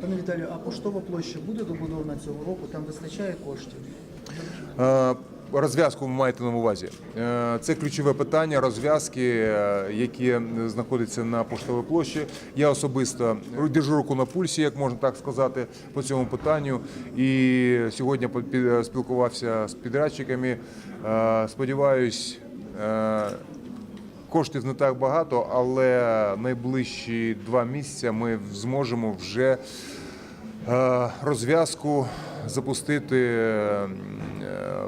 Пане Віталію, а поштова площа буде добудована цього року? Там вистачає коштів? Е, Розв'язку ви маєте на увазі. Е, Це ключове питання. Розв'язки, е, які знаходяться на поштовій площі. Я особисто держу руку на пульсі, як можна так сказати, по цьому питанню. І сьогодні спілкувався з підрядчиками. Сподіваюсь. Коштів не так багато, але найближчі два місяці ми зможемо вже розв'язку запустити е,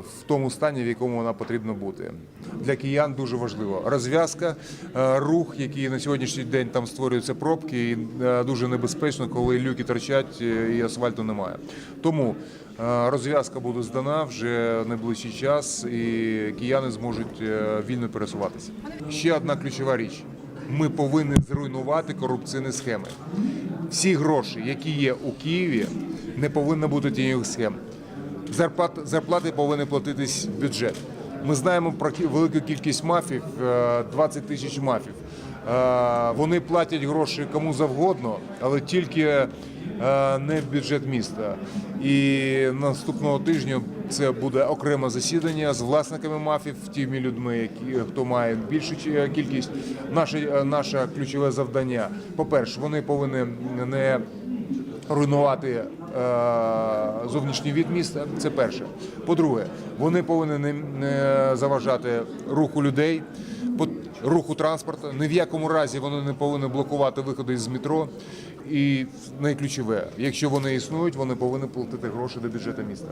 в тому стані, в якому вона потрібна бути. Для киян дуже важливо. Розв'язка, е, рух, який на сьогоднішній день там створюються пробки, і е, дуже небезпечно, коли люки торчать е, і асфальту немає. Тому е, розв'язка буде здана вже найближчий час, і кияни зможуть е, вільно пересуватися. Ще одна ключова річ. Ми повинні зруйнувати корупційні схеми. Всі гроші, які є у Києві, не повинно бути тієї схем. Зарплат, зарплати повинні платитись в бюджет. Ми знаємо про велику кількість мафів, е, 20 тисяч мафів. Е, Вони платять гроші кому завгодно, але тільки е, не в бюджет міста. І наступного тижня це буде окреме засідання з власниками мафів, тими людьми, які хто має більшу чи- кількість. Наше е, наше ключове завдання. По-перше, вони повинні не руйнувати е, зовнішній від міста. Це перше. По-друге, вони повинні не, заважати руху людей, по- руху транспорту. Ні в якому разі вони не повинні блокувати виходи з метро. І найключове, якщо вони існують, вони повинні платити гроші до бюджету міста.